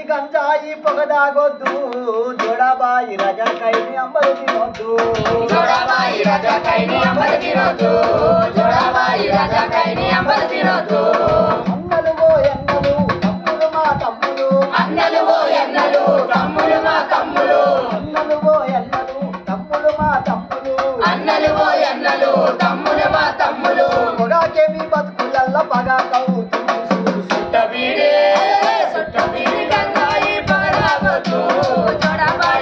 బీడి గంజాయి పొగదాగొద్దు జోడాబాయి రజకైని అంబరు తినొద్దు. జోడాబాయి రజకైని అంబరు తినొద్దు. జోడాబాయి రజకైని అంబరు తినొద్దు. అన్నలు ఓ ఎన్నలు తమ్ములు మా తమ్ములు అన్నలు ఓ ఎన్నలు తమ్ములు మా తమ్ములు అన్నలు ఓ ఎన్నలు తమ్ములు మా తమ్ములు అన్నలు ఓ ఎన్నలు తమ్ములు మా తమ్ములు పొగాకేమి బతుకులల్ల పగాకవుతుంది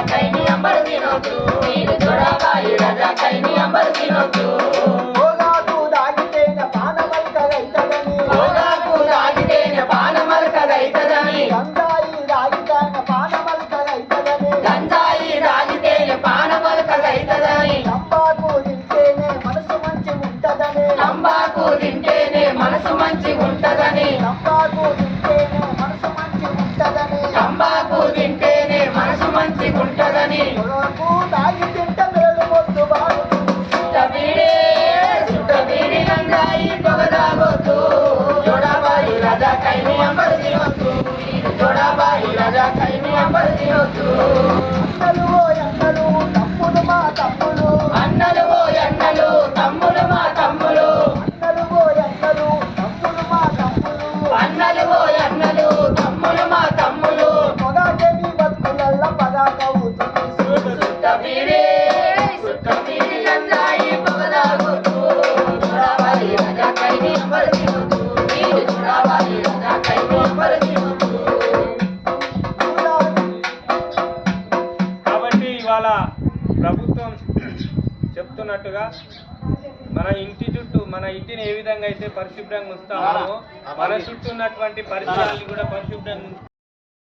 రజకైని అంబరు తినొద్దు. మీరు జోడాబాయి రజకైని అంబరు తినొద్దు. తంబాకు తింటేనే మనసు మంచి ఉంటదని. తంబాకు తింటేనే మనసు మంచి ఉంటదని. తంబాకు తింటేనే ಕೈನಿ ಅಂಬರ್ದಿ ಹೊತ್ತು ಜೋಡಾಬಾಯಿ ರಾಜ ಕೈನಿ ಅಂಬರ್ದಿ ಹೊತ್ತು ప్రభుత్వం చెప్తున్నట్టుగా మన ఇంటి చుట్టూ మన ఇంటిని ఏ విధంగా అయితే పరిశుభ్రంగా ఉంచుతామో మన చుట్టూ ఉన్నటువంటి పరిసరాన్ని కూడా పరిశుభ్రంగా